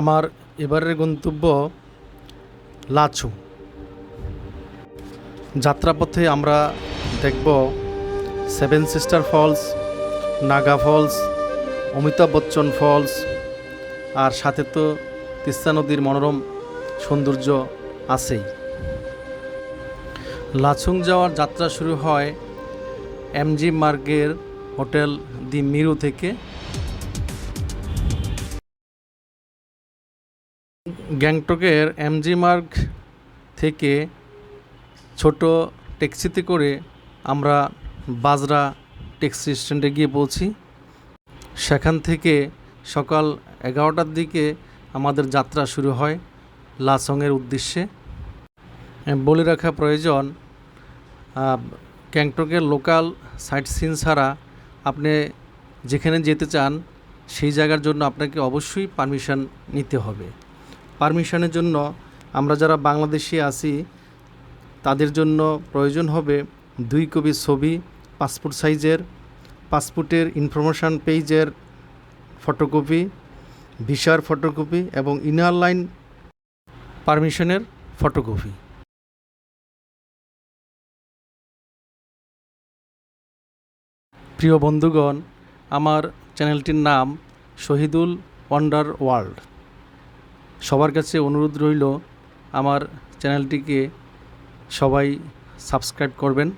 আমার এবারের গন্তব্য লাচু। যাত্রাপথে আমরা দেখব seven sister falls, Naga falls, Amitabh Bachchan falls, আর সাথে তো তিস্তা নদীর মনোরম সৌন্দর্য আছেই। লাচুং যাওয়ার যাত্রা শুরু হয় এমজি মার্গের হোটেল দি মিরু থেকে। গ্যাংটকের এমজি মার্গ থেকে ছোট ট্যাক্সিতে করে আমরা বাজরা ট্যাক্সি স্ট্যান্ডে গিয়ে পৌঁছি। সেখান থেকে সকাল এগারোটার দিকে আমাদের যাত্রা শুরু হয় লাসংয়ের উদ্দেশ্যে। বলে রাখা প্রয়োজন গ্যাংটকের লোকাল সাইট সিন ছাড়া আপনি যেখানে যেতে চান সেই জায়গার জন্য আপনাকে অবশ্যই পারমিশন নিতে হবে। পারমিশনের জন্য আমরা যারা বাংলাদেশি আছি, তাদের জন্য প্রয়োজন হবে দুই কপি ছবি, পাসপোর্ট সাইজের, পাসপোর্টের ইনফরমেশান পেজের ফটোকপি, ভিসার ফটোকপি এবং ইনার লাইন পারমিশনের ফটোকপি। প্রিয় বন্ধুগণ, আমার চ্যানেলটির নাম শহীদুল ওয়ান্ডার ওয়ার্ল্ড সবার কাছে অনুরোধ রইল আমার চ্যানেলটিকে সবাই সাবস্ক্রাইব করবেন।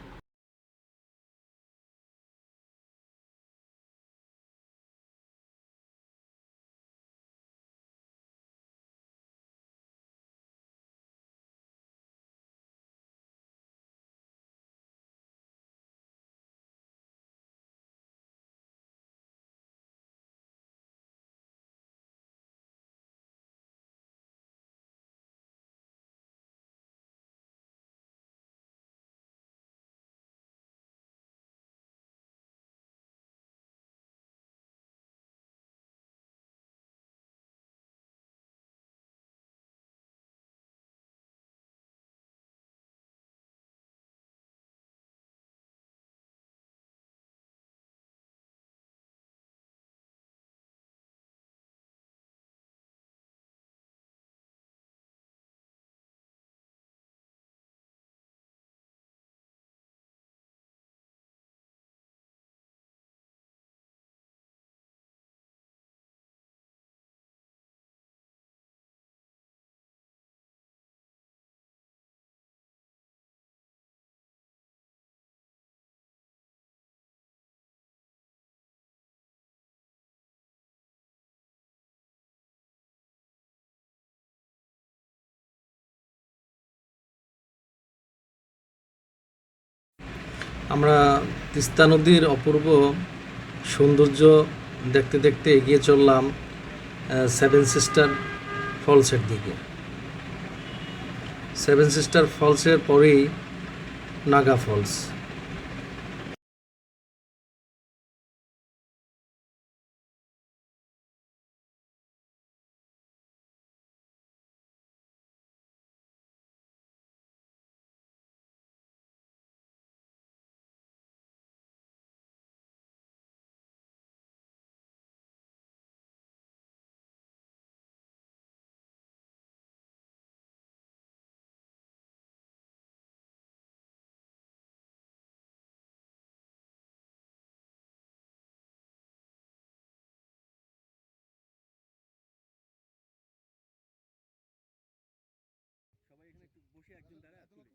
আমরা তিস্তা নদীর অপূর্ব সৌন্দর্য দেখতে দেখতে এগিয়ে চললাম সেভেন সিস্টার ফলসের দিকে। সেভেন সিস্টার ফলসের পরেই নাগা ফলস বসে একজন দাঁড়া তুলি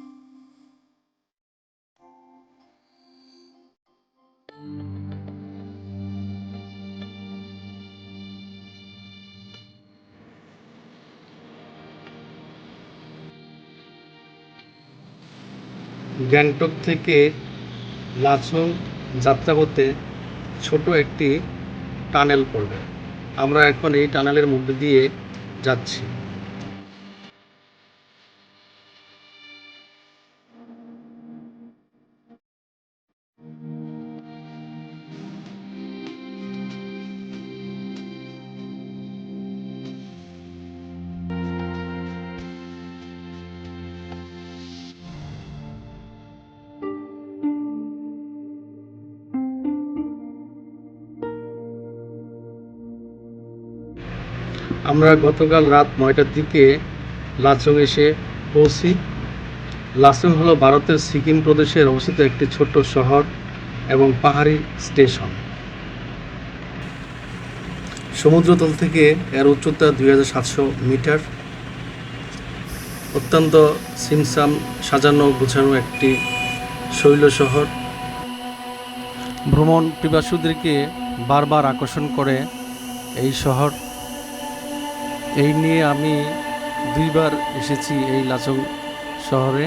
গ্যাংটক থেকে লাচুং যাত্রা করতে ছোট একটি টানেল পড়বে। আমরা এখন এই টানেলের মধ্যে দিয়ে যাচ্ছি। আমরা গতকাল রাত নয়টার দিকে লাচুং এসে পৌঁছি। লাচুং হলো ভারতের সিকিম প্রদেশের অবস্থিত একটি ছোট্ট শহর এবং পাহাড়ি স্টেশন। সমুদ্রতল থেকে এর উচ্চতা দুই হাজার সাতশো মিটার। অত্যন্ত সিমসাম সাজানো গোছানো একটি শৈল শহর। ভ্রমণ পিপাসুদেরকে বারবার আকর্ষণ করে এই শহর। এই নিয়ে আমি দুইবার এসেছি এই লাচং শহরে।